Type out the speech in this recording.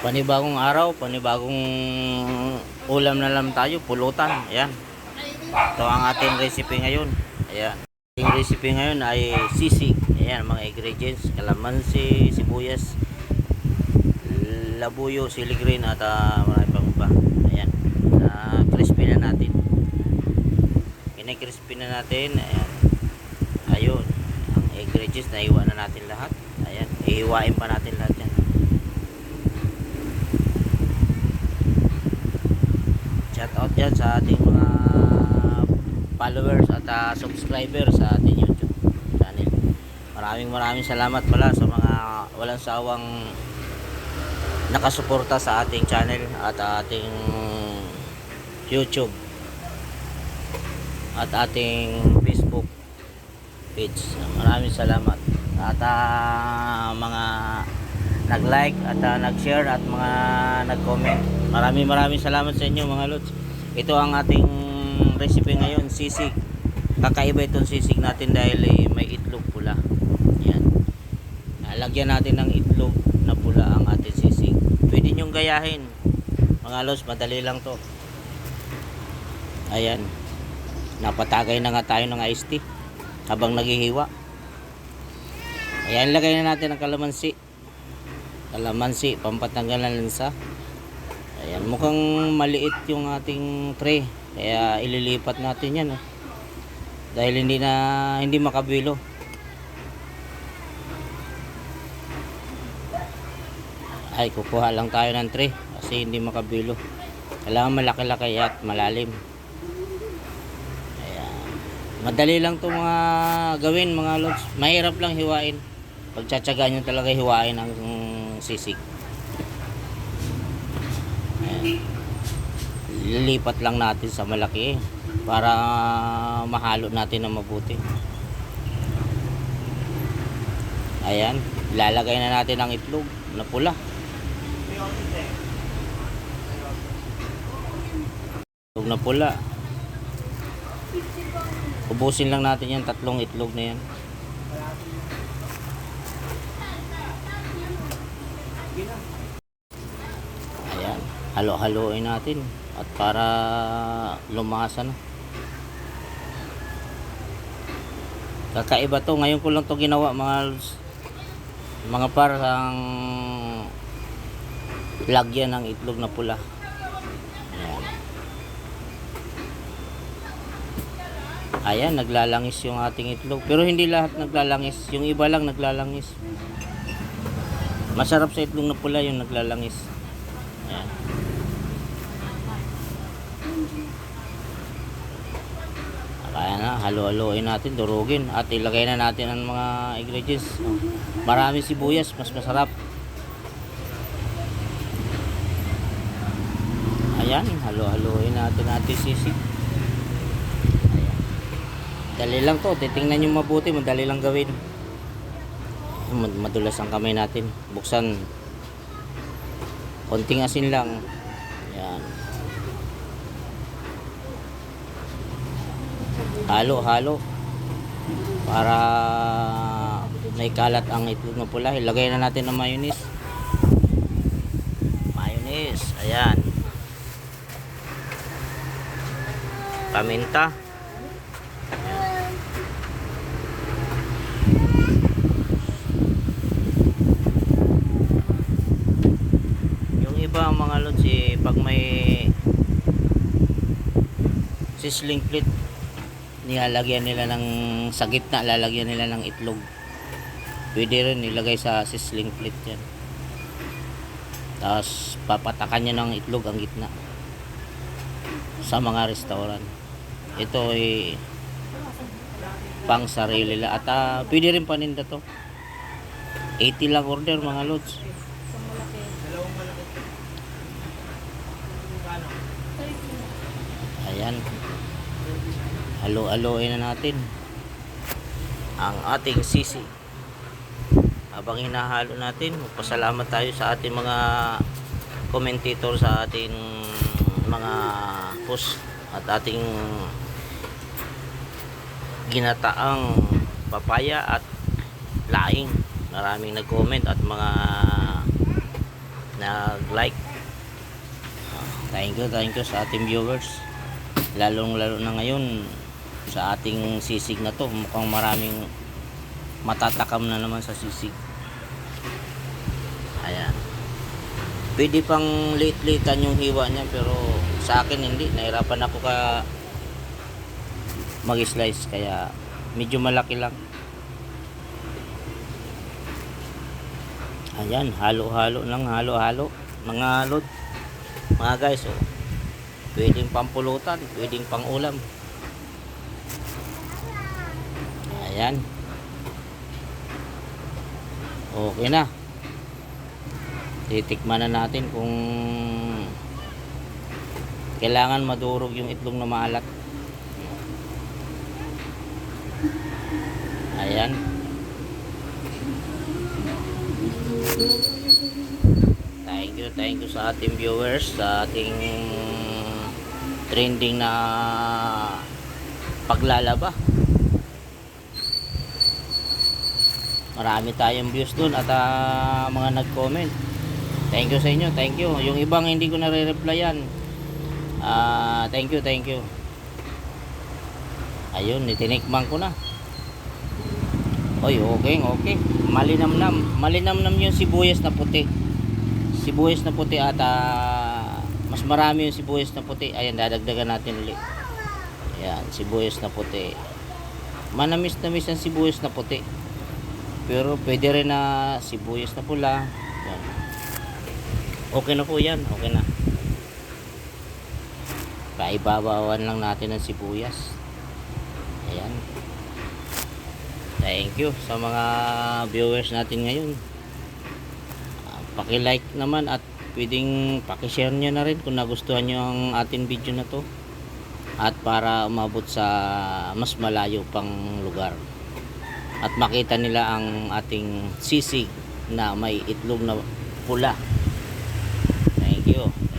Panibagong araw, panibagong ulam na lang tayo, pulutan. Ayan. Ito ang ating recipe ngayon. Ayan. Ating recipe ngayon ay sisig. Ayan, mga ingredients. Kalamansi, sibuyas, labuyo, sili green at ah, marami pang iba. Ayan. Uh, crispy na natin. Kine-crispy na natin. Ayan. Ayun. Ang ingredients, naiwan na natin lahat. Ayan. Ihiwain pa natin lahat yan. Shout out dyan sa ating mga followers at ah, subscribers sa ating YouTube channel. Maraming maraming salamat pala sa mga walang sawang nakasuporta sa ating channel at ating YouTube at ating Facebook page. Maraming salamat. At ah, mga nag-like at ah, nag-share at mga nag-comment. Maraming maraming salamat sa inyo mga lods. Ito ang ating recipe ngayon, sisig. Kakaiba itong sisig natin dahil eh, may itlog pula. Yan. Lagyan natin ng itlog na pula ang ating sisig. Pwede nyong gayahin. Mga lods, madali lang to. Ayan. Napatagay na nga tayo ng iced tea habang naghihiwa. Ayan, lagay na natin ang kalamansi. Kalamansi, pampatanggal ng lansa. Ayan, mukhang maliit yung ating tray. Kaya ililipat natin yan. Oh. Dahil hindi na hindi makabilo. Ay, kukuha lang tayo ng tray kasi hindi makabilo. Kailangan malaki-laki at malalim. Ayan. Madali lang to mga gawin mga lods. Mahirap lang hiwain. Pagtsatsagaan nyo talaga hiwain ang sisig. Ayan. Lilipat lang natin sa malaki para mahalo natin ng mabuti. Ayan, lalagay na natin ang itlog na pula. Itlog na pula. Ubusin lang natin yan, tatlong itlog na yan. Ayan, halo-haloin natin at para lumasa na. Kakaiba to, ngayon ko lang to ginawa mga mga parang lagyan ng itlog na pula. Ayan. Ayan, naglalangis yung ating itlog. Pero hindi lahat naglalangis. Yung iba lang naglalangis. Masarap sa itlog na pula yung naglalangis. Ayan. Kaya na, halo-haloin natin, durugin. At ilagay na natin ang mga ingredients. Marami sibuyas, mas masarap. Ayan, halo-haloin natin natin sisig. Ayan. Dali lang to, titingnan nyo mabuti, madali lang gawin. Mad- Madulas ang kamay natin. Buksan. Konting asin lang. Ayan. Halo-halo. Para may kalat ang itlog na pula. Ilagay na natin ng mayonnaise. Mayonnaise. Ayan. Paminta. Yung iba mga lods eh, pag may sizzling plate nilalagyan nila ng sa gitna lalagyan nila ng itlog. Pwede rin ilagay sa sizzling plate yan. Tapos papatakan nyo ng itlog ang gitna. Sa mga restaurant. Ito ay pang sarili lang at ah, pwede rin paninda to. 80 lang order mga lods. Ayan halo-haloin na natin ang ating sisi habang hinahalo natin magpasalamat tayo sa ating mga commentator sa ating mga post at ating ginataang papaya at laing maraming nag-comment at mga nag-like. Ah, Thank you, thank you sa ating viewers. Lalong lalo na ngayon sa ating sisig na to. Mukhang maraming matatakam na naman sa sisig. Ayan. Pwede pang late-latean yung hiwa niya pero sa akin hindi. Nahirapan ako ka mag-slice kaya medyo malaki lang. Ayan, halo-halo lang, halo-halo. Mga lod. Mga guys, oh. Pwedeng pampulutan, pwedeng pang ulam. Ayan. Okay na. Titikman na natin kung kailangan madurog yung itlog na maalat. Ayan. Thank you, thank you sa ating viewers, sa ating trending na paglalaba. Marami tayong views dun at ah, mga nag-comment. Thank you sa inyo, thank you. Yung ibang hindi ko nare-replyan. Ah, thank you, thank you. Ayun, itinikman ko na. Oy, okay, okay. Malinamnam. Malinamnam yung sibuyas na puti. Sibuyas na puti at ah, mas marami yung sibuyas na puti. Ayan, dadagdagan natin ulit. Ayan, sibuyas na puti. Manamis-namis ang sibuyas na puti. Pero pwede rin na sibuyas na pula. Ayan. Okay na po yan. Okay na. Kaibabawan lang natin ang sibuyas. Ayan. Thank you sa mga viewers natin ngayon. Ah, paki-like naman at pwedeng paki-share nyo na rin kung nagustuhan nyo ang ating video na to. At para umabot sa mas malayo pang lugar. At makita nila ang ating sisig na may itlog na pula. Thank you.